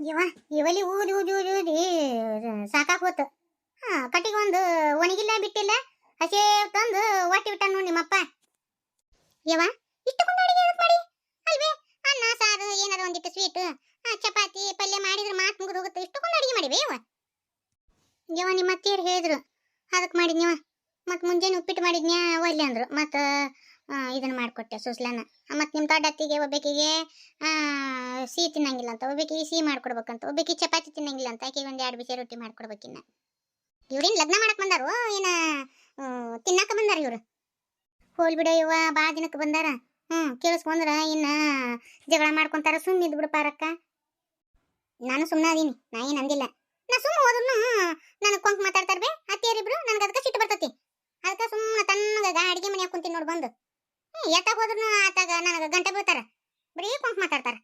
ಇವ ಇವಲಿ ಊದಿ ಊದಿ ಊದಿ ಊದಿ ಸಾಕಾಗೋತು ಹಾ, ಕಟ್ಟಿಗೆ ಒಂದು ಒಣಗಿಲ್ಲ, ಬಿಟ್ಟಿಲ್ಲ. ಹಸೇ ತಂದು ಒಟ್ಟಿ ಬಿಟ್ಟ ನೋಡಿ ನಿಮ್ಮಪ್ಪ. ಯವ ಇಷ್ಟು ಅಡಿಗೆ ಮಾಡಿ? ಅಲ್ವೇ, ಅನ್ನ, ಸಾರು ಏನಾರ ಒಂದಿಟ್ಟು ಸ್ವೀಟ್ ಚಪಾತಿ, ಪಲ್ಯ ಮಾಡಿದ್ರೆ ಮಾತು ಮುಗಿದು ಹೋಗುತ್ತೆ. ಕೊಂಡು ಅಡಿಗೆ ಮಾಡಿವೆ ಯವ ಯವ ನಿಮ್ಮ ಅತ್ತೆಯರು ಹೇಳಿದ್ರು. ಅದಕ್ಕೆ ಮಾಡಿದ್ನಿವ ಮತ್ತು ಮುಂಜಾನೆ ಉಪ್ಪಿಟ್ಟು ಮಾಡಿದ್ನ್ಯಾ? ಒಲ್ಲೆ ಅಂದರು. ಮತ್ತು ಇದನ್ನ ಮಾಡಿಕೊಟ್ಟೆ ಸುಸ್ಲನ ಮತ್ತು ನಿಮ್ಮ ದೊಡ್ಡ ಅತ್ತಿಗೆ, ಒಬ್ಬಕಿಗೆ ಸಿಹಿ ತಿನ್ನಂಗಿಲ್ಲ ಅಂತ ಒಬ್ಬಾಕಿಗೆ ಸಿಹಿ ಮಾಡ್ಕೊಡ್ಬೇಕಂತ, ಒಬ್ಬಾಕಿ ಚಪಾತಿ ತಿನ್ನಂಗಿಲ್ಲ ಅಂತ ಆಕೆಗೆ ಒಂದು ಎರಡು ಬಿಸಿ ರೊಟ್ಟಿ ಮಾಡ್ಕೊಡ್ಬೇಕಿನ್ನ ಇವ್ರೇನು ಲಗ್ನ ಮಾಡಕ್ ಬಂದಾರು, ಏನ ತಿನ್ನಾಕ ಬಂದಾರ ಇವ್ರು? ಹೋಲ್ ಬಿಡ ಇವ ಬಾ ದಿನಕ್ಕೆ ಬಂದಾರ. ಹ್ಮ್, ಕೇಳಿಸ್ಕೊಂಡ್ರ ಇನ್ನ ಜಗಳ ಮಾಡ್ಕೊಂತಾರ ಸುಮ್ಮನೆ ಇದ್ ಬಿಡು ಪಾರಕ್ಕ ನಾನು ಸುಮ್ಮನೆ ಅದೀನಿ, ನಾ ಏನ್ ಅಂದಿಲ್ಲ. ನಾ ಸುಮ್ಮ ಹೋದ್ರು ನನಗೆ ಕೊಂಕ್ ಮಾತಾಡ್ತಾರ ಬೇ ಅತ್ತಿಯರಿಬ್ರು ನನಗೆ ಅದಕ್ಕೆ ಸಿಟ್ಟು ಬರ್ತತಿ. ಅದಕ್ಕೆ ಸುಮ್ಮನೆ ತಣ್ಣಗ ಅಡಿಗೆ ಮನೆ ಕುಂತೀನಿ ನೋಡಿ ಬಂದು. ಎತ್ತಾಗ ಹೋದ್ರು ಆತಾಗ, ನನಗೆ ಗಂಟೆ ಬರೀ ಕೊಂಕ್ ಮಾತಾಡ್ತಾರ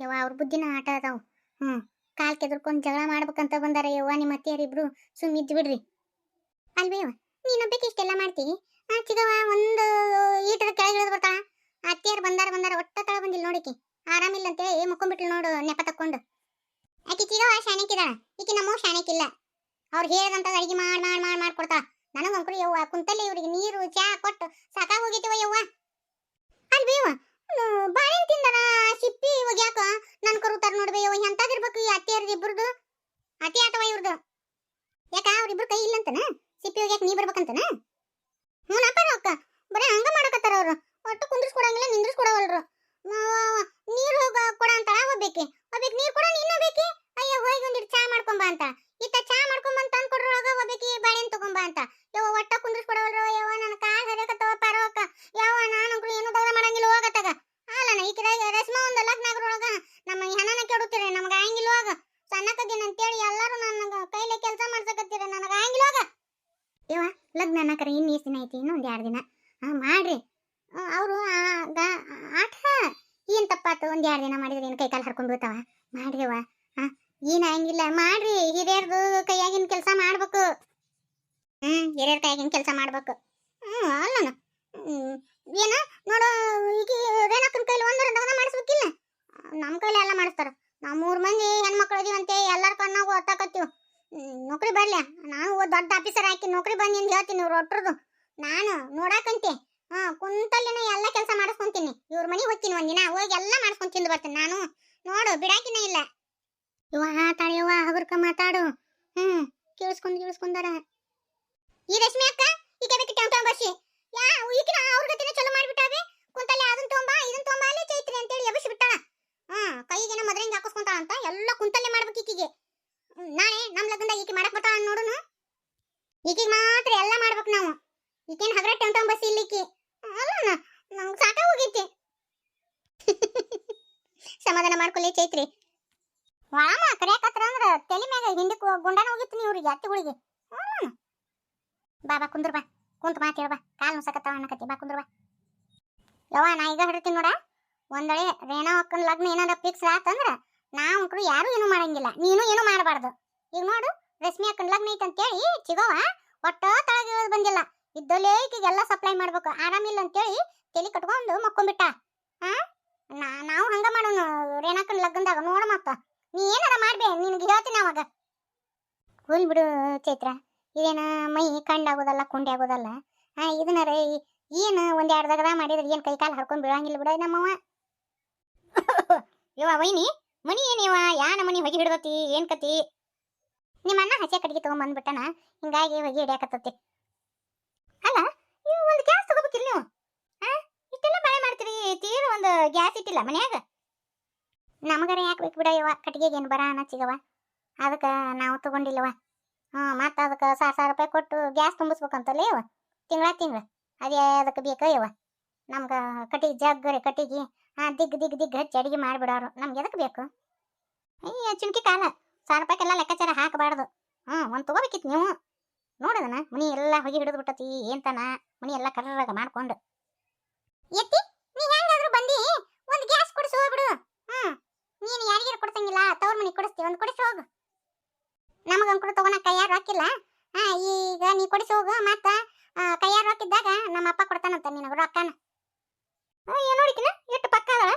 ಯವ್ವ ಅವ್ರ ಬುದ್ಧಿನ ಆಟ ಅದಾವ. ಹ್ಮ್, ಕಾಲ್ ಕೆದರ್ಕೊಂಡ್ ಜಗಳ ಮಾಡ್ಬೇಕಂತ ಬಂದಾರ ಯವ್ವ ನಿಮ್ಮ ಸುಮ್ ಇದ್ದ ಬಿಡ್ರಿ. ಅಲ್ವೇವ ನೀನೊಬ್ಬಕ್ಕೆ ಇಷ್ಟೆಲ್ಲ ಮಾಡ್ತೀವಿ ಆ ಚಿಗವ ಒಂದು ಕೆಳಗೆ ಇಳಿದು ಬರ್ತಾಳ. ಅತ್ತಿಯರು ಬಂದಾರ ಬಂದಾರ ಒಟ್ಟ ತಳ ಬಂದಿಲ್ಲ ನೋಡಿಕಿ. ಆರಾಮಿಲ್ಲ ಅಂತೇಳಿ ಮುಕ್ಕೊಂಬಿಟ್ಲು ನೋಡು ನೆಪ ತಕ್ಕೊಂಡು. ಆಕಿ ಚಿಗವ ಶಾಣಕ್ಕಿದಾಳ ಈಕಿ ನಮ್ಮ ಶಾಣಕ್ಕಿಲ್ಲ ಅವ್ರು ಹೇಳ್ದಂತ ಅಡಿಗೆ ಮಾಡಿ ಮಾಡಿ ಮಾಡಿ ಮಾಡ್ಕೊಡ್ತಾಳ ನನಗೆ ಅಂಕರು ಯವ್ವ, ಕುಂತಲ್ಲಿ ಇವ್ರಿಗೆ ನೀರು, ಚಾ ಕೊಟ್ಟು ಸಾಕಾಗ ಹೋಗಿತ್ತವ ಯವ್ವ. ಅಲ್ವೇವ ಬಾಳೆಹಣ್ಣು ತಿಂದಾರ ಸಿಪ್ಪಿ ಇವಾಗ ಯಾಕ ನನ್ ಕರುತಾರ ನೋಡ್ಬೇ ಯವ್ವ ಎಂತಾಗಿರ್ಬೇಕು ಈ ಅತ್ತೆಯರ್ದು ಇಬ್ರದು? ಅತಿ ಅಥವಾ ಇವ್ರದು? ಯಾಕ, ಅವ್ರಿಬ್ರು ಕೈ ಇಲ್ಲಂತನ? ಸಿಪ್ಪಿ ಒಗ್ಯಾಕ ನೀ ಬರ್ಬೇಕಂತನ ಹ್ಞೂನಪ್ಪ ಅಕ್ಕ ಬರೀ ಹಂಗ ಮಾಡಕತ್ತಾರ ಅವ್ರು ಒಟ್ಟು ಕುಂದ್ರಿಸ್ಕೊಡಂಗಿಲ್ಲ ನಿಂದ್ರಿಸ್ಕೊಡವಲ್ರು ನೀರು ಹೋಗ ಕೊಡ ಅಂತಾಳ ಹೋಗ್ಬೇಕಿ ಹೋಗ್ಬೇಕು ನೀರು ಕೊಡ ನೀನು ಬೇಕಿ ಅಯ್ಯೋ ಹೋಗಿ ಒಂದಿಟ್ಟು ಚಾ ಮಾಡ್ಕೊಂಬ ಅಂತ ಇತ್ತ ಚಾ ಮಾಡ್ಕೊಂಬಂತ ತಂದು ಕೊಡ್ರೊಳಗ ಹೋಗ್ಬೇಕಿ ಬಾಳೆಹಣ್ಣು ತಗೊಂಬ ಅಂತ ಯವ್ವ ಒಟ್ಟ ಕುಂದ್ರಿಸ್ಕೊಡವಲ್ರು ಯವ್ವ ನನ್ನ ಕಾಲ್ ಹರಿಯಕತ್ತವ ಪರವಕ್ಕ ಯವ್ವ ನಾನಂಕ್ರು ಏನು ದಗದ ಮಾಡಂಗಿಲ್ಲ ಹೋಗತ್ತಾಗ ಅಲ್ಲನ ಈ ಕಡೆ ರಸ್ಮ ಒಂದು ಲಗ್ನ ಆಗೋರೊಳಗ ನಮ್ಮ ಈ ಹಣನ ಕೆಡುತ್ತೀರಿ ನಮ್ಗೆ ಆಗಂಗಿಲ್ಲ ಹೋಗ ಸಣ್ಣಕದಿನ ಅಂತೇಳಿ ಎಲ್ಲರೂ ನನ್ನ ಕೈಲೇ ಕೆಲಸ ಮಾಡ್ಸಕತ್ತೀರಿ ನನಗೆ ಆಗಂಗಿಲ್ಲ ಹೋಗ ಯವ್ವ ಲಗ್ನ ಅನ್ನಕರ ಇನ್ನು ಎಷ್ಟು ದಿನ ಐತಿ ಇನ್ನೂ ಒಂದು ಎರಡು ದಿನ. ಮಾಡ್ರಿ. ಅವರು ಆಟ. ಏನು ತಪ್ಪಾತು? ಒಂದು ಎರಡು ದಿನ ಮಾಡಿದ್ರೆ ಏನು ಕೈ ಕಾಲು ಹರ್ಕೊಂಡು ಬೀಳ್ತಾವ ಮಾಡ್ರಿವ ಹಾಂ ಏನು ಆಗಂಗಿಲ್ಲ ಮಾಡ್ರಿ. ಹಿರಿಯರ್ದು ಕೈಯಾಗಿನ ಕೆಲಸ ಮಾಡ್ಬೇಕು. ಹ್ಮ್, ಹಿರಿಯರ ಕೈಯಾಗಿನ ಕೆಲಸ ಮಾಡ್ಬೇಕು. ಹ್ಮ್ ಅಲ್ಲನ ಏನ? ನೋಡು, ಈಗ ರೇಣಕ್ಕನ ಕೈಲಿ ಒಂದರ ಮಾಡಿಸ್ಬೇಕಿಲ್ಲ? ನಮ್ಮ ಕೈಲಿ ಎಲ್ಲ ಮಾಡಿಸ್ತಾರ. ನಾವು ಮೂರು ಮಂದಿ ಹೆಣ್ಮಕ್ಳು ಇದೀವಂತೆ ಎಲ್ಲರ ಕಣ್ಣಾಗೂ ಒತ್ತಾಕತ್ತೀವಿ ನೌಕರಿ ಬರ್ಲಿ. ನಾನು ದೊಡ್ಡ ಆಫೀಸರ್ ಹಾಕಿ ನೌಕರಿ ಬನ್ನಿ ಅಂತ ಹೇಳ್ತೀನಿ ಇವ್ರು ಒಟ್ರದು. ನಾನು ನೋಡಾಕಂತೆ ಹಾ, ಕುಂತಲ್ಲಿನ ಎಲ್ಲ ಕೆಲಸ ಮಾಡಿಸ್ಕೊಂತೀನಿ. ಇವ್ರ ಮನೆಗೆ ಹೋಗ್ತೀನಿ ಒಂದಿನ. ಹೋಗಿ ಎಲ್ಲ ಮಾಡಿಸ್ಕೊಂಡ್ ತಿಂದು ಬರ್ತೀನಿ ನಾನು. ನೋಡು, ಬಿಡಾಕಿನ ಇಲ್ಲ. ಇವ ತಾಳಿಯವ್ವ ಹಗುರ್ಕ ಮಾತಾಡು. ಹ್ಮ್, ಕೇಳಿಸ್ಕೊಂಡ್, ಕೇಳಿಸ್ಕೊಂಡಾರ. ಈ ರಶ್ಮಿ ಅಕ್ಕ ಈಗ ಬೇಕಿ ಟಮ್ ಟಮ್ ಬಸ್ಸಿ ಯಾ, ಈಕಿನ ಅವ್ರ ಗತಿನ ಚಲೋ ಮಾಡಿಬಿಟ್ಟಾವೆ. ಕುಂತಲ್ಲಿ ಅದನ್ನ ತೊಂಬ ಇದನ್ನ ತೊಂಬ ಅಲ್ಲಿ ಚೈತ್ರಿ ಅಂತೇಳಿ ಎಬ್ಬಿಸಿ ಬಿಟ್ಟಾಳ ಹಾ, ಕೈಗೇನ ಮದ್ರಂಗಿ ಹಾಕಿಸ್ಕೊಂತಾಳ ಅಂತ ಎಲ್ಲ ಕುಂತಲ್ಲೇ ಮಾಡ್ಬೇಕು ಈಕಿಗೆ. ನಾಳೆ ನಮ್ಮ ಲಗ್ನದಾಗ ಈಕಿ ಮಾಡಕ್ ಬರ್ತಾಳ ನೋಡುನು? ಈಕಿಗೆ ಮಾತ್ರ ಎಲ್ಲ ಮಾಡ್ಬೇಕು ನಾವು. ಈಕೇನ್ ಹಗರ ಟಮ್ ಬಸ್ ಇಲ್ಲಿಕ್ಕಿ ಅಲ್ಲ ನಂಗೆ ಸಾಕ ಹೋಗೈತಿ. ಸಮಾಧಾನ ಮಾಡ್ಕೊಳ್ಳಿ ಚೈತ್ರಿ. ವಾಮ ಕರೆಯಕತ್ರ ಅಂದ್ರ ತಲೆ ಮ್ಯಾಗ ಹಿಂದಕ್ಕೆ ಗುಂಡನ ಹೋಗಿತ್ತು ಇವ್ರಿಗೆ ಅತ್ತಿಗಳಿಗೆ. ಬಾ ಬಾ, ಕುಂದ್ರ ಬಾ. ಕುಂತ ಮಾತು ಬಾ. ಕಾಲು ನುಸಕತ್ತಾವ ಅನ್ನಕತ್ತಿ. ಬಾ, ಕುಂದ್ರ ಬಾ. ಯವ್ವ, ನಾ ಈಗ ಹಿಡ್ತೀನಿ ನೋಡ. ಒಂದಳೆ ರೇಣಾ ಅಕ್ಕನ ಲಗ್ನ ಏನಾರ ಫಿಕ್ಸ್ ಆತಂದ್ರ ನಾವಂಕ್ರು ಯಾರು ಏನು ಮಾಡಂಗಿಲ್ಲ. ನೀನು ಏನು ಮಾಡಬಾರ್ದು. ಈಗ ನೋಡು, ರಶ್ಮಿ ಅಕ್ಕನ ಲಗ್ನ ಐತಂತೇಳಿ ಚಿಗೋವ ಒಟ್ಟ ತಳಗ ಬಂದಿಲ್ಲ. ಇದ್ದಲ್ಲೇ ಈಕಿಗೆಲ್ಲ ಸಪ್ಲೈ ಮಾಡ್ಬೇಕು. ಆರಾಮಿಲ್ಲ ಅಂತೇಳಿ ತಲೆ ಕಟ್ಕೊಂಡು ಮಕ್ಕೊಂಬಿಟ್ಟ ನಾ, ನಾವು ಹಂಗ ಮಾಡೋಣ ರೇಣಾಕನ್ ಲಗ್ನದಾಗ? ನೋಡ ಮತ್ತ. ನೀ ಏನಾರ ಮಾಡ್ಬೇ, ನಿನಗೆ ಹೇಳ್ತೀನಿ ಅವಾಗ. ಹೋಲ್ ಬಿಡು ಚೈತ್ರ. ಇದೇನ ಮೈ ಕಂಡಾಗೋದಲ್ಲ ಕುಂಡಿ ಆಗೋದಲ್ಲ ಹಾ ಇದನ್ನಾರ ಏನು ಒಂದ್ ಎರಡು ಮಾಡಿದ್ರೆ ಏನ್ ಕೈ ಕಾಲು ಹರ್ಕೊಂಡ್ ಬೀಳಂಗಿಲ್ಲ ಬಿಡ ನಮ್ಮವ ಇವ ವೈನಿ, ಮನಿ ಏನಿವ ಯಾ ಮನಿ ಹೊಗೆ ಹಿಡ್ದತಿ? ಏನ್ ಕತಿ? ನಿಮ್ಮ ಅಣ್ಣ ಹಸೆ ತಗೊಂಡ್ ಹಿಂಗಾಗಿ ಹೊಗೆ ಹಿಡಿಯಾಕತ್ತತಿ. ಅಲ್ಲ, ನೀವು ಒಂದು ಗ್ಯಾಸ್ ತಗೋಬೇಕಿಲ್ಲ ನೀವು ಆ? ಇಷ್ಟೆಲ್ಲ ಬಾಳೆ ಮಾಡ್ತೀರಿ, ತೀರ ಒಂದು ಗ್ಯಾಸ್ ಇಟ್ಟಿಲ್ಲ ಮನ್ಯಾಗ? ನಮಗರ ಯಾಕೆ ಬೇಕು ಬಿಡ ಕಟ್ಟಿಗೆಗೆ ಏನು ಬರ ಅನ್ನ ಸಿಗವ ಅದಕ್ಕೆ ನಾವು ತಗೊಂಡಿಲ್ಲವ ಹ್ಞೂ, ಮತ್ತೆ ಅದಕ್ಕೆ ಸಾವಿರ ಸಾವಿರ ರೂಪಾಯಿ ಕೊಟ್ಟು ಗ್ಯಾಸ್ ತುಂಬಿಸ್ಬೇಕಂತಲ್ಲ ಇವ ತಿಂಗಳ ತಿಂಗಳ. ಅದೇ ಅದಕ್ಕೆ ಬೇಕ ಇವ ನಮ್ಗೆ ಕಟ್ಟಿಗೆ ಜಗ್ಗರಿ ಕಟ್ಟಿಗೆ ಹಾಂ ದಿಗ್ ದಿಗ್ ದಿಗ್ ಹಚ್ಚಿ ಅಡಿಗೆ ಮಾಡಿಬಿಡೋರು. ನಮ್ಗೆ ಎದಕ್ಕೆ ಬೇಕು? ಅಯ್ಯ ಚುಮ್ಕಿ ಕಾಲ. ಸಾವಿರ ರೂಪಾಯಿಗೆಲ್ಲ ಲೆಕ್ಕಾಚಾರ ಹಾಕಬಾರ್ದು. ಹ್ಞೂ, ಒಂದು ತಗೋಬೇಕಿತ್ತು ನೀವು. ನೋಡದನ? ಮನಿ ಎಲ್ಲ ಹೊಗೆ ಹಿಡಿದು ಬಿಟ್ಟತಿ ಏನ್ತನ ಮನಿ ಎಲ್ಲ ಕರ್ರಗ ಮಾಡ್ಕೊಂಡು. ಎತ್ತಿ, ನೀ ಹೆಂಗಾದ್ರೂ ಬಂದಿ, ಒಂದು ಗ್ಯಾಸ್ ಕೊಡಿಸಿ ಹೋಗ್ಬಿಡು ಹ್ಮ್. ನೀನು ಯಾರಿಗಾರು ಕೊಡ್ಸಂಗಿಲ್ಲ, ತವ್ರ ಮನಿ ಕೊಡಿಸ್ತಿ, ಒಂದು ಕೊಡಿಸಿ, ಹೋಗು. ನಮಗಂಕರು ತಗೋಣಕ್ ಕೈಯಾರು ಹಾಕಿಲ್ಲ. ಹಾ, ಈಗ ನೀ ಕೊಡಿಸಿ, ಹೋಗು, ಮತ್ತ ಕೈಯಾರು ಹಾಕಿದ್ದಾಗ ನಮ್ಮ ಅಪ್ಪ ಕೊಡ್ತಾನಂತ ನಿನಗೆ ರೊಕ್ಕನ ನೋಡಿಕಿನ ಎಷ್ಟು ಪಕ್ಕ ಅದಳ?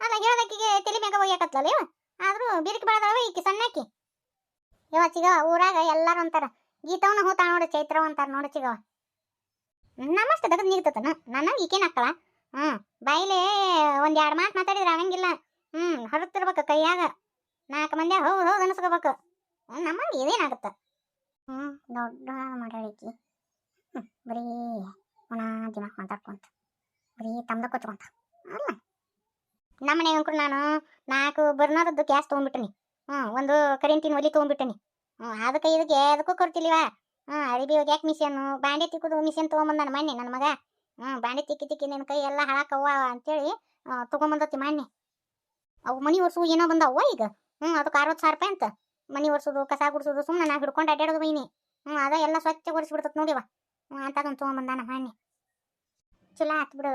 ಅಲ್ಲ ಹೇಳದಕ್ಕಿಗೆ ತಲೆ ಮ್ಯಾಗ ಹೋಗ್ಯಾಕತ್ತಲ್ಲ ಇವ? ಆದ್ರೂ ಬಿರುಕಿ ಬೆಳೆದವ ಈಕಿ, ಸಣ್ಣಾಕಿ. ಯವ ಚಿಗವ ಊರಾಗ ಎಲ್ಲಾರು ಅಂತಾರ. ಗೀತವನ್ನ ಹೋತಾ ನೋಡು, ಚೈತ್ರವ ಅಂತಾರ ನೋಡು ಚಿಗವ. ನಮ್ಮಷ್ಟು ದಗದ್ ನೀಗ್ತತನ ನನ್ನ ಈಕೇನ್ ಹಾಕಳ ಹ್ಮ್, ಬಾಯಿಲೆ ಒಂದ್ ಎರಡ್ ಮಾತು ಮಾತಾಡಿದ್ರೆ ಆಗಂಗಿಲ್ಲ. ಹ್ಮ್, ಹೊರತಿರ್ಬೇಕು ಕೈಯಾಗ. ನಾಲ್ಕು ಮಂದಿ ಹೌದು ಹೌದು ಅನ್ಸ್ಕೋಬೇಕು. ನಮ್ಮಲ್ಲಿ ಇದೇನಾಗುತ್ತ ಹ್ಮ್ ದೊಡ್ಡ ಮಾತಾಡಿಕಿ ಬರೀ ಒಣ ದಿಮಾಕ್ ಮಾತಾಡ್ಕೊಂತ. ಬರೀ ತಮ್ದ ಕೊಚ್ಕೊಂತ. ಅಲ್ಲ. ನಮ್ಮ ಮನೆಗೆ ಅಂಕರು ನಾನು ನಾಲ್ಕು ಬರ್ನರದ್ದು ಗ್ಯಾಸ್ ತೊಗೊಂಡ್ಬಿಟ್ಟಿನಿ ಹ್ಞೂ ಒಂದು ಕರೆಂಟಿನ ಒಲಿ ತೊಗೊಂಡ್ಬಿಟ್ಟಿನಿ ಹ್ಞೂ ಅದಕ್ಕೆ ಇದಕ್ಕೆ ಅದಕ್ಕೂ ಕೊಡ್ತಿಲ್ವ? ಹ್ಞೂ ಅರಿಬಿ ಒಗ್ಯಾಕೆ ಮಿಷನ್ನು ಬಾಂಡೆ ತಿಕ್ಕುದು ಮಿಷನ್ ತೊಗೊಂಬಂದ ನನ್ನ ಮೊನ್ನೆ ನನ್ನ ಮಗ. ಹ್ಞೂ ಬಾಂಡೆ ತಿಕ್ಕಿ ತಿಕ್ಕಿ ನಿನ್ನ ಕೈ ಎಲ್ಲ ಹಾಳಾಕವ್ವ ಅಂತೇಳಿ ತೊಗೊಂಬಂದತಿ ಮೊನ್ನೆ. ಅವು ಮನಿ ಒರ್ಸು ಏನೋ ಬಂದವ್ವ ಈಗ? ಹ್ಞೂ ಅದಕ್ಕೆ ಅರವತ್ತು ಸಾವಿರ ರೂಪಾಯಿ ಅಂತ. ಮನಿ ಒರ್ಸೋದು, ಕಸ ಗುಡಿಸೋದು ಸುಮ್ಮನೆ ನಾ ಹಿಡ್ಕೊಂಡು ಅಡ್ಡಾಡೋದು ಬೈನಿ. ಹ್ಞೂ ಅದ ಎಲ್ಲ ಸ್ವಚ್ಛ ಒರೆಸ್ಬಿಡ್ತತ್ ನೋಡಿವ ಹ್ಞೂ ಅಂತದೊಂದು ತೊಗೊಂಬಂದಾನ ಮೊನ್ನೆ. ಚಲೋ ಆತ್ ಬಿಡು.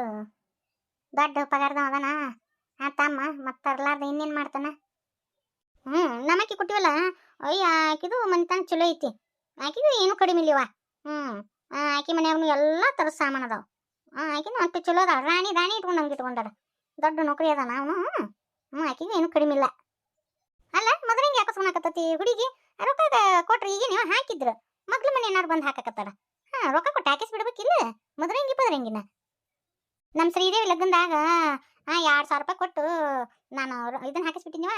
ದೊಡ್ಡ ಪಗಾರದವ ಅದಾನ. ಆತಮ್ಮ ತಮ್ಮ ಮತ್ತೆ ಇನ್ನೇನು ಮಾಡ್ತಾನ? ಹ್ಞೂ ನಮ್ಮಕ್ಕಿ ಕೊಟ್ಟಿವಲ್ಲ? ಅಯ್ಯ, ಆಕಿದು ಮನೆತನ ಚಲೋ ಐತಿ. ಆಕಿದು ಏನು ಕಡಿಮೆ ಇಲ್ಲಿವ ಹ್ಞೂ ಆಕಿ ಮನ್ಯಾಗನು ಎಲ್ಲ ಥರದ ಸಾಮಾನು ಅದಾವ. ಹಾಂ ಆಕಿನೂ ಅಷ್ಟು ಚಲೋ ಅದಾವ ರಾಣಿ ರಾಣಿ ಇಟ್ಕೊಂಡು ನಮ್ಗೆ ಇಟ್ಕೊಂಡಾರ ದೊಡ್ಡ ನೌಕರಿ ಅದಾನ ಅವನು. ಹ್ಞೂ ಆಕಿಗೂ ಏನು ಕಡಿಮೆ ಇಲ್ಲ. ಅಲ್ಲ ಮೊದಲಿಂಗೆ ಹಾಕಸ್ಕೊಳಕತ್ತತಿ ಹುಡುಗಿ, ರೊಕ್ಕ ಕೊಟ್ರಿ, ಈಗ ನೀವು ಹಾಕಿದ್ರು. ಮಗ್ಲ ಮನೆ ಏನಾರು ಬಂದು ಹಾಕಕತ್ತಾರ ಹಾಂ, ರೊಕ್ಕ ಕೊಟ್ಟು ಹಾಕಿಸ್ ಬಿಡ್ಬೇಕಿಲ್ಲ ಮದ್ರಂಗಿ, ಪದ್ರಂಗಿನ? ನಮ್ಮ ಶ್ರೀದೇವಿ ಲಗ್ನದಾಗ ಹಾಂ, ಎರಡು ಸಾವಿರ ರೂಪಾಯಿ ಕೊಟ್ಟು ನಾನು ಇದನ್ನ ಹಾಕಿಸ್ಬಿಟ್ಟಿದ್ನಿವ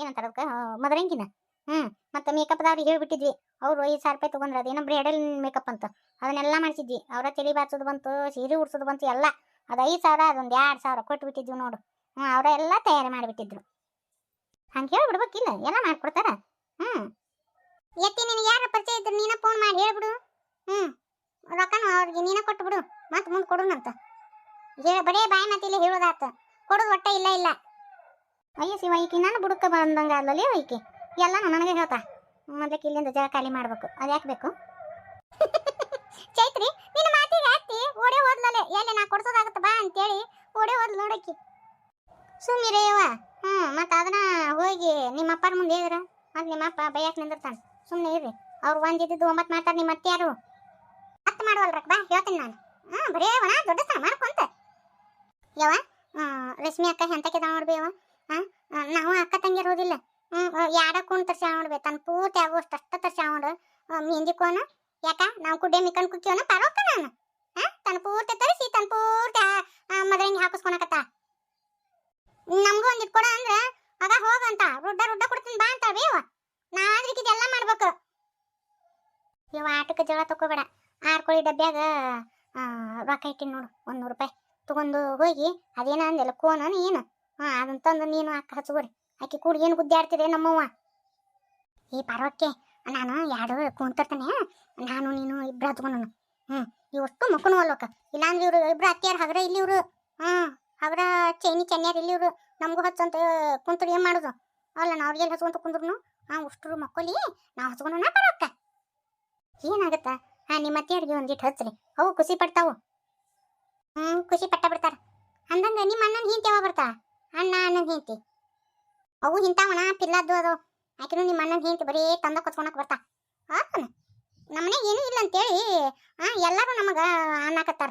ಏನಂತಾರೆ ಅದಕ್ಕೆ ಮದರಂಗಿನ. ಹ್ಞೂ ಮತ್ತು ಮೇಕಪ್ದವ್ರಿಗೆ ಹೇಳ್ಬಿಟ್ಟಿದ್ವಿ ಅವರು ಐದು ಸಾವಿರ ರೂಪಾಯಿ ತೊಗೊಂಡ್ರೆ ಅದೇನೋ ಬ್ರೈಡಲ್ ಮೇಕಪ್ ಅಂತ. ಅದನ್ನೆಲ್ಲ ಮಾಡಿಸಿದ್ವಿ. ಅವರ ತಲೆ ಬಾಚೋದು ಬಂತು, ಸೀರೆ ಉಡ್ಸೋದು ಬಂತು, ಎಲ್ಲ. ಅದು ಐದು ಸಾವಿರ, ಅದೊಂದು ಎರಡು ಸಾವಿರ ಕೊಟ್ಬಿಟ್ಟಿದ್ವಿ ನೋಡು. ಹ್ಞೂ ಅವರ ಎಲ್ಲ ತಯಾರಿ ಮಾಡಿಬಿಟ್ಟಿದ್ರು. ಹಂಗೆ ಹೇಳ್ಬಿಡ್ಬೇಕಿಲ್ಲ ಎಲ್ಲ ಮಾಡ್ಕೊಡ್ತಾರ. ಹ್ಞೂ ಎತ್ತಿ ನಿನಗೆ ಯಾರ ಪರಿಚಯ ಇದ್ರು? ನೀನ ಫೋನ್ ಮಾಡಿ ಹೇಳ್ಬಿಡು ಹ್ಞೂ ರೊಕ್ಕನು ಅವ್ರಿಗೆ ನೀನ ಕೊಟ್ಟು ಬಿಡು. ಮತ್ತೆ ಮುಂದೆ ಕೊಡೋಣಂತ. ಬರೇ ಬಾಯಿ ಮಾತಿಲ್ಲ ಹೇಳೋದಾತ ಕೊಡೋದು ಒಟ್ಟ ಇಲ್ಲ ಇಲ್ಲ. ಅಯ್ಯ ಶಿವ, ಈಕಿ ನಾನು ಬುಡಕ ಬಂದಂಗ ಅಲ್ಲಲ್ಲಿ ಈಕಿ? ಎಲ್ಲ ನನಗೆ ಹೇಳ್ತಾ. ಮೊದಲಕ್ಕೆ ಇಲ್ಲಿಂದ ಜಾಗ ಖಾಲಿ ಮಾಡಬೇಕು. ಅದು ಯಾಕೆ ಬೇಕು? ಚೈತ್ರಿ, ನಿನ್ನ ಮಾತಿಗೆ ಹತ್ತಿ ಓಡೇ ಹೋದ್ಲಲೆ ಎಲ್ಲಿ ನಾ ಕೊಡ್ಸೋದಾಗತ್ತ ಬಾ ಅಂತೇಳಿ ಓಡೇ ಹೋದ್ಲು ನೋಡಕ್ಕಿ. ಸುಮ್ಮಿರೇವ ಹ್ಞೂ ಮತ್ತೆ ಅದನ್ನ ಹೋಗಿ ನಿಮ್ಮ ಅಪ್ಪರ ಮುಂದೆ ಹೇಳಿದ್ರ ಮತ್ತೆ ನಿಮ್ಮ ಅಪ್ಪ ಬೈಯಾಕ ನಿಂದಿರ್ತಾನೆ. ಸುಮ್ಮನೆ ಇರ್ರಿ. ಅವ್ರು ಒಂದಿದ್ದು ಒಂಬತ್ತು ಮಾಡ್ತಾರೆ ನಿಮ್ಮ ಮತ್ತೆ ಯಾರು ಹತ್ತು ಮಾಡುವಲ್ರಕ್ಕ ಬಾ, ಹೇಳ್ತೀನಿ ನಾನು. ಹಾಂ ಬರೇ ಅವನ ದೊಡ್ಡ ಸ್ಥಾನ ಮಾಡ್ಕೊಂತ. ಯವ ರಶ್ಮಿ ಅಕ್ಕ ಎಂತಕ್ಕಿದ ನೋಡ್ಬಿ ಹಾಂ ನಾವು ಅಕ್ಕ ತಂಗಿ ಹೋದಿಲ್ಲ. ಯಾಡ ಕುಣ್ ತರ್ಸಿ ನೋಡ್ಬಿ. ತನ್ನ ಪೂರ್ತಿ ಆಗುವಷ್ಟು ಅಷ್ಟ ತರ್ಸಿ ನೋಡು. ಮೆಹಂದಿ ಕೋನ ಯಾಕ? ನಾವು ಕುಡ್ಡೆ ಮಿಕನ್ ಕುಕ್ಕಿವನ ಪರೋಕ್ಕ ನಾನು. ಹಾಂ ತನ್ನ ಪೂರ್ತಿ ತರಿಸಿ ತನ್ನ ಪೂರ್ತಿ ಮದ್ರಂಗಿ ಹಾಕಿಸ್ಕೊಳಕತ್ತ ನಮಗೂ ಒಂದು ಇಟ್ಕೊಡ ಅಂದ್ರೆ, ಆಗ ಹೋಗಂತ ರುಡ್ಡ ರುಡ್ಡ ಕೊಡ್ತೀನಿ ಬಾ ಅಂತ ಬೇವ ನಾ ಇದೆಲ್ಲ ಮಾಡ್ಬೇಕು. ಇವ ಆಟಕ್ಕೆ ಜೋಳ ತಗೋಬೇಡ ಕೋಳಿ ಡಬ್ಬ್ಯಾಗ ರೊಕ್ಕ ಇಟ್ಟಿನಿ ನೋಡು, ಒಂದು ನೂರು ರೂಪಾಯಿ. ತಗೊಂಡು ಹೋಗಿ, ಅದೇನ ಅಂದೆಲ್ಲ, ಕೋನ ಏನು ಹಾಂ ಅದನ್ನ ತಂದು ನೀನು ಅಕ್ಕ ಹಚ್ಕೊಡಿ. ಆಕೆ ಕೂಡ ಏನು ಗುದ್ದಿ ಆಡ್ತಿದೆ ನಮ್ಮವ್ವ? ಈ ಪರವಕ್ಕೆ, ನಾನು ಎರಡು ಕುಂತಿರ್ತಾನೆ ನಾನು, ನೀನು ಇಬ್ರು ಹಚ್ಕೊಂಡು ಹ್ಞೂ ಇವಷ್ಟು ಮಕ್ಕನು ಅಲ್ಲೋಕ. ಇಲ್ಲಾಂದ್ರೆ ಇವರು ಇಬ್ರು ಅತ್ತಿಯಾರ ಹಗ್ರ ಇಲ್ಲಿ ಇವರು? ಹಾಂ ಹಗ್ರ ಚೈನಿ ಚೆನ್ನಾರ ಇಲ್ಲಿ ಇವರು? ನಮಗೂ ಹಚ್ಚಂತ ಕುಂತ್ರು ಏನು ಮಾಡೋದು? ಅಲ್ಲ, ನಾವು ಎಲ್ಲಿ ಹಚ್ಕೊಂತ ಕುಂದ್ರು ಹಾಂ ಉಷ್ಟ್ರು ಮಕ್ಕಳಿ ನಾವು ಹಚ್ಕೊಂಡು ಪರವಕ್ಕ. ಏನಾಗತ್ತಾ? ಹಾಂ ನಿಮ್ಮ ಅತ್ತಿಯರಿಗೆ ಒಂದಿಟ್ಟು ಹಚ್ಚ್ರಿ. ಅವು ಖುಷಿ ಪಡ್ತಾವು. ಹ್ಞೂ ಖುಷಿ ಪಟ್ಟ ಬಿಡ್ತಾರ. ಅಂದಂಗ ನಿಮ್ಮ ಅಣ್ಣನ ಹಿಂತಿ ಯಾವಾಗ ಬರ್ತಾ ಅಣ್ಣ, ಅಣ್ಣನ ಹಿಂತಿ ಅವು ಹಿಂತಾವಣ ಪಿಲ್ಲದ್ದು ಅದು ಆಕಿನೂ ನಿಮ್ಮ ಅಣ್ಣನ ಹಿಂತಿ ಬರೀ ತಂದ ಕೊಚ್ಕೊಳಕ್ ಬರ್ತಾ ಆತನ. ನಮ್ಮನೆ ಏನೂ ಇಲ್ಲ ಅಂತೇಳಿ, ಆ, ಎಲ್ಲರೂ ನಮಗ ಅನ್ನಕತ್ತಾರ.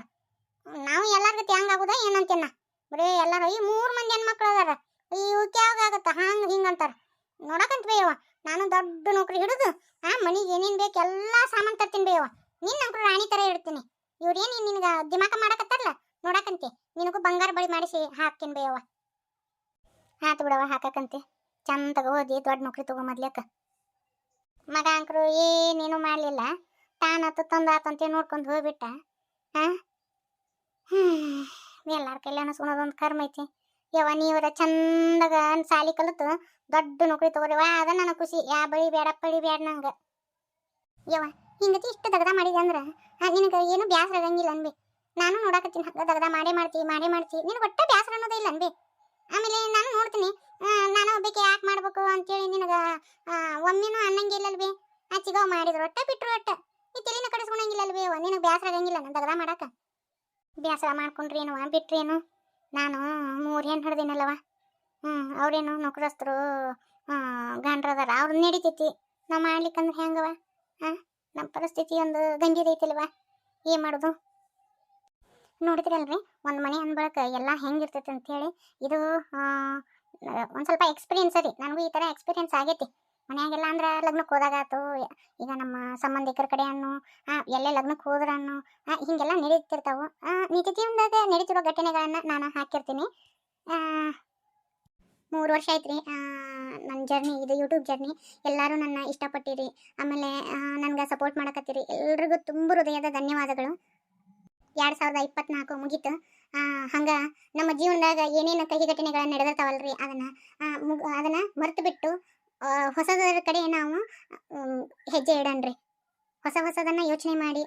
ನಾವು ಎಲ್ಲಾರ ಗತಿ ಹಂಗಾಗುದ ಏನಂತೇನ ಬರೀ ಎಲ್ಲಾರು, ಈ ಮೂರು ಮಂದಿ ಹೆಣ್ಮಕ್ಳು ಅದಾರ. ಈ ಯಾವಾಗ ಆಗತ್ತ, ಹಂಗ ಹಿಂಗಂತಾರ ನೋಡಕಂತ ಬೇಯವ ನಾನು ದೊಡ್ಡ ನೌಕರಿ ಹಿಡಿದು, ಆ, ಮನಿಗೆ ಏನೇನ್ ಬೇಕು ಎಲ್ಲಾ ಸಾಮಾನು ತರ್ತೀನಿ ಬೇಯವ ನಿನ್ನ ಅಂಕರು ರಾಣಿ ತರ ಇಡ್ತೀನಿ. ಇವ್ರೇನು ನಿನಗೆ ದಿಮಾಕ ಮಾಡಕತ್ತಾರಲ್ಲ? ನೋಡಕಂತೆ. ನಿನಗೂ ಬಂಗಾರ ಬಳಿ ಮಾಡಿಸಿ ಹಾಕ್ತೀನಿ ಬೇಯವ್ವ ಆತು ಬಿಡವ ಹಾಕಕಂತೆ. ಚಂದ ಓದಿ ದೊಡ್ಡ ನೌಕರಿ ತಗೋ ಮೊದ್ಲಕ್ಕ ಮಗ ಅಂಕರು ಏನೇನು ಮಾಡಲಿಲ್ಲ. ತಾನತ್ತು ತಂದಾತಂತೆ ನೋಡ್ಕೊಂಡು ಹೋಗ್ಬಿಟ್ಟ. ಹ್ಮ್, ಎಲ್ಲಾರ ಕೈಲಿ ಅನಸ್ಕೊಳೋದೊಂದು ಕರ್ಮ ಐತಿ. ಯವ್ವ ನೀವರ ಚಂದಗ ಸಾಲಿ ಕಲಿತು, ದೊಡ್ಡ ನೌಕರಿ ತಗೋರಿವ ಅದ ನನ್ನ ಖುಷಿ. ಯಾ, ಬಳಿ ಬೇಡ ಪಳಿ ಬೇಡ ನಂಗ. ಯವ್ವ ಹಿಂಗತಿ ಇಷ್ಟು ದಗದ ಮಾಡಿದೆ ಅಂದ್ರ ನಿನಗೆ ಏನು ಬ್ಯಾಸರ ಆಗಂಗಿಲ್ಲ ಅನ್ಬಿ. ನಾನು ನೋಡಕತ್ತೀನಿ ಹಗ್ಗ ದಗದ ಮಾಡೇ ಮಾಡ್ತಿ ಮಾಡೇ ಮಾಡ್ತಿ. ನಿನಗೆ ಒಟ್ಟ ಬ್ಯಾಸರ ಅನ್ನೋದೇ ಇಲ್ಲ ಅನ್ಬಿ. ಆಮೇಲೆ ನಾನು ನೋಡ್ತೀನಿ ನಾನು ಒಬ್ಬಕ್ಕೆ ಯಾಕೆ ಮಾಡ್ಬೇಕು ಅಂತೇಳಿ ನಿನಗೆ ಒಮ್ಮೆನೂ ಅನ್ನಂಗಿಲ್ಲಲ್ವೇ ಆ, ಚಿಗವ್ ಮಾಡಿದ್ರು ಒಟ್ಟ, ಬಿಟ್ರು ಒಟ್ಟ. ಈ ತಲೆನ ಕಡಿಸ್ಕೊಳಂಗಿಲ್ಲಲ್ವೇ ನಿನಗೆ ಬ್ಯಾಸರ ಆಗಂಗಿಲ್ಲ ನಾನು ದಗದ ಮಾಡಾಕ. ಬ್ಯಾಸರ ಮಾಡ್ಕೊಂಡ್ರೇನು ಬಿಟ್ರೇನು? ನಾನು ಮೂರು ಹೆಣ್ಣು ಹಿಡ್ದೇನಲ್ಲವ ಹ್ಞೂ ಅವ್ರೇನು ನೌಕರಸ್ಥರು ಗಂಡ್ರದಾರ ಅವ್ರನ್ನ ನಡೀತೈತಿ. ನಾವು ಮಾಡ್ಲಿಕ್ಕಂದ್ರೆ ಹೆಂಗವ ಹಾಂ ನಮ್ಮ ಪರಿಸ್ಥಿತಿ ಒಂದು ಗಂಭೀರ ಐತಿಲ್ವಾ? ಏನು ಮಾಡೋದು? ನೋಡಿದ್ರಲ್ರಿ ಒಂದು ಮನೆ ಅಂದ್ಬಳಕ ಎಲ್ಲ ಹೆಂಗಿರ್ತೈತೆ ಅಂತೇಳಿ ಇದು ಒಂದು ಸ್ವಲ್ಪ ಎಕ್ಸ್ಪೀರಿಯನ್ಸ್ ರೀ. ನನಗೂ ಈ ಥರ ಎಕ್ಸ್ಪೀರಿಯನ್ಸ್ ಆಗೈತಿ. ಮನೆಯಾಗೆಲ್ಲ ಅಂದ್ರೆ ಲಗ್ನಕ್ಕೆ ಹೋದಾಗಾತು ಈಗ ನಮ್ಮ ಸಂಬಂಧಿಕರ ಕಡೆ ಅನ್ನು ಎಲ್ಲೇ ಲಗ್ನಕ್ಕೆ ಹೋದ್ರನ್ನು ಹೀಗೆಲ್ಲ ಆ, ನಿಜ ಜೀವನದಾಗ ನಡೀತಿರೋ ಘಟನೆಗಳನ್ನು ನಾನು ಹಾಕಿರ್ತೀನಿ. ಮೂರು ವರ್ಷ ಆಯ್ತು ರೀ ನನ್ನ ಜರ್ನಿ ಇದು ಯೂಟ್ಯೂಬ್ ಜರ್ನಿ ಎಲ್ಲರೂ ನನ್ನ ಇಷ್ಟಪಟ್ಟಿರಿ. ಆಮೇಲೆ ನನಗೆ ಸಪೋರ್ಟ್ ಮಾಡಕತ್ತೀರಿ. ಎಲ್ರಿಗೂ ತುಂಬ ಹೃದಯದ ಧನ್ಯವಾದಗಳು. ಎರಡು ಸಾವಿರದ ಇಪ್ಪತ್ನಾಲ್ಕು ಮುಗೀತು. ಹಂಗೆ ನಮ್ಮ ಜೀವನದಾಗ ಏನೇನು ಕಹಿ ಘಟನೆಗಳು ರೀ ಅದನ್ನು ಮುಗ, ಅದನ್ನು ಮರೆತು ಬಿಟ್ಟು ಹೊಸದರ ಕಡೆ ನಾವು ಹೆಜ್ಜೆ ಇಡೋಣ ರೀ ಹೊಸ ಹೊಸದನ್ನು ಯೋಚನೆ ಮಾಡಿ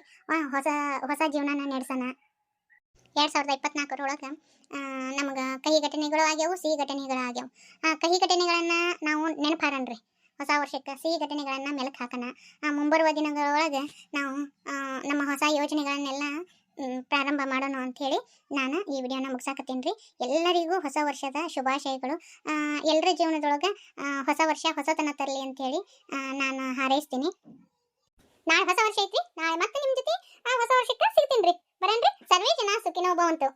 ಹೊಸ ಹೊಸ ಜೀವನನ ನಡೆಸೋಣ. ಎರಡು ಸಾವಿರದ ಇಪ್ಪತ್ನಾಲ್ಕರೊಳಗೆ ನಮಗೆ ಕಹಿ ಘಟನೆಗಳು ಆಗ್ಯಾವು ಸಿಹಿ ಘಟನೆಗಳು ಆಗ್ಯಾವು. ಆ, ಕಹಿ ಘಟನೆಗಳನ್ನು ನಾವು ನೆನಪಾರಣ್ರಿ ಹೊಸ ವರ್ಷಕ್ಕೆ ಸಿಹಿ ಘಟನೆಗಳನ್ನು ಮೆಲುಕು ಹಾಕೋಣ ಮುಂಬರುವ ದಿನಗಳೊಳಗೆ ನಾವು ನಮ್ಮ ಹೊಸ ಯೋಜನೆಗಳನ್ನೆಲ್ಲ ಪ್ರಾರಂಭ ಮಾಡೋಣ ಅಂಥೇಳಿ ನಾನು ಈ ವಿಡಿಯೋನ ಮುಗಿಸಾಕತ್ತೀನಿ ರೀ ಎಲ್ಲರಿಗೂ ಹೊಸ ವರ್ಷದ ಶುಭಾಶಯಗಳು. ಎಲ್ಲರ ಜೀವನದೊಳಗೆ ಹೊಸ ವರ್ಷ ಹೊಸತನ ತರಲಿ ಅಂಥೇಳಿ ಹೇಳಿ ನಾನು ಹಾರೈಸ್ತೀನಿ. ನಾಳೆ ಹೊಸ ವರ್ಷ ಐತ್ರಿ. ನಾಳೆ ಮತ್ತೆ ನಿಮ್ಮ ಜೊತೆ ಆ ಹೊಸ ವರ್ಷಕ್ಕೆ ಸಿಗ್ತೀನಿ ರೀ ಬರೇನ್ರಿ ಸರ್ವೇ ಜನ ಸುಖಿನೋ ಭವಂತು